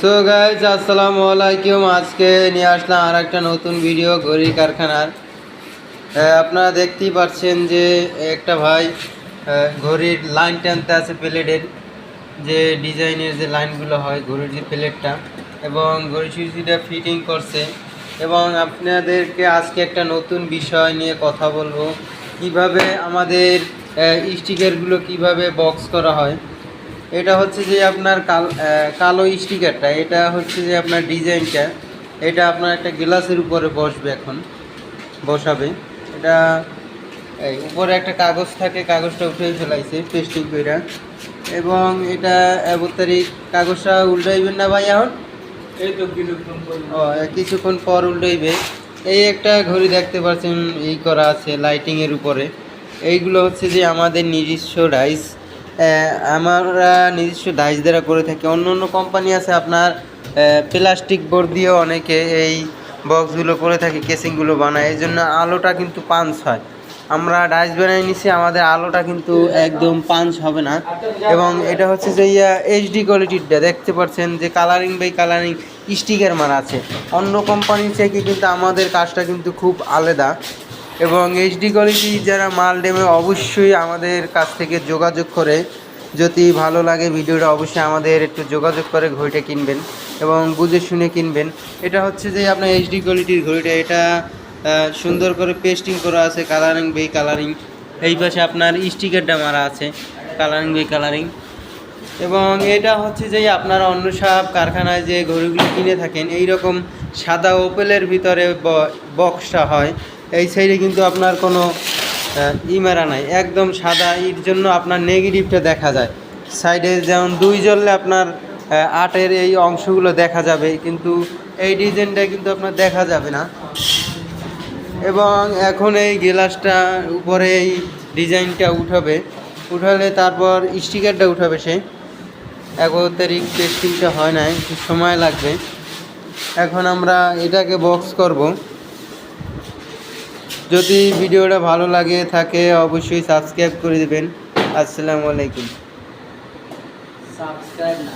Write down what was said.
So guys আসসালামু আলাইকুম। আজকে নিয়ে আসলাম আর একটা নতুন ভিডিও ঘড়ি কারখানার। আপনারা দেখতেই পাচ্ছেন যে একটা ভাই ঘড়ির লাইন টানতে আছে প্লেটের যে ডিজাইনের যে লাইনগুলো হয় ঘড়ির যে প্লেটটা এবং ঘড়ি সুইচিটা ফিটিং করছে। এবং আপনাদেরকে আজকে একটা নতুন বিষয় নিয়ে কথা বলব। কীভাবে আমাদের স্টিকারগুলো কীভাবে বক্স করা হয়। এটা হচ্ছে যে আপনার কাল কালো স্টিকারটা এটা হচ্ছে যে আপনার ডিজাইনটা। এটা আপনার একটা গ্লাসের উপরে বসবে এখন বসাবে। এটা এই উপরে একটা কাগজ থাকে কাগজটা উঠে ফেলাইছে পেস্টিং কইরা। এবং এটা এবার কাগজটা উল্টাইবেন না ভাই এখন? এই তো কিছুক্ষণ ও কিছুক্ষণ পর উল্টাইবে। এই একটা ঘড়ি দেখতে পাচ্ছেন এই করা আছে লাইটিংয়ের উপরে। এইগুলো হচ্ছে যে আমাদের নিজস্ব ডাইস আমরা নিজস্ব ডাইস দ্বারা করে থাকি। অন্য অন্য কোম্পানি আছে আপনার প্লাস্টিক বোর্ড দিয়েও অনেকে এই বক্সগুলো করে থাকে কেসিংগুলো বানায়। এই জন্য আলোটা কিন্তু পাঞ্চ হয়। আমরা ডাইস বানিয়ে নিছি, আমাদের আলোটা কিন্তু একদম পাঞ্চ হবে না। এবং এটা হচ্ছে যে, ইয়া এইচডি কোয়ালিটিরটা দেখতে পাচ্ছেন যে কালারিং বাই কালারিং স্টিকার মারা আছে। অন্য কোম্পানির থেকে কিন্তু আমাদের কাজটা কিন্তু খুব আলাদা। এবং এইচডি কোয়ালিটি যারা মাল নেবে অবশ্যই আমাদের কাছ থেকে যোগাযোগ করে। যদি ভালো লাগে ভিডিওটা অবশ্যই আমাদের একটু যোগাযোগ করে ঘড়িটা কিনবেন এবং বুঝে শুনে কিনবেন। এটা হচ্ছে যে আপনার এইচডি কোয়ালিটির ঘড়িটা, এটা সুন্দর করে পেস্টিং করা আছে কালারিং বাই কালারিং এই পাশে আপনার স্টিকারটা মারা আছে কালারিং বাই কালারিং এবং এটা হচ্ছে যে আপনারা অন্য সব কারখানায় যে ঘড়িগুলো কিনে থাকেন এই রকম সাদা ওপেলের ভিতরে বক্সটা হয়। এই সাইডে কিন্তু আপনার কোনো ই মারা নাই। একদম সাদা এর জন্য আপনার নেগেটিভটা দেখা যায়। সাইডে যেমন দুই জ্বললে আপনার আটের এই অংশগুলো দেখা যাবে, কিন্তু এই ডিজাইনটা কিন্তু আপনার দেখা যাবে না। এবং এখন এই গ্লাসটা উপরে এই ডিজাইনটা উঠাবে। উঠালে তারপর স্টিকারটা উঠাবে সে। এগারো তারিখ টেস্টিংটা হয় না একটু সময় লাগবে। এখন আমরা এটাকে বক্স করব। যদি ভিডিওটা ভালো লাগে থাকে অবশ্যই সাবস্ক্রাইব করে দেবেন। আসসালামু আলাইকুম। সাবস্ক্রাইব না।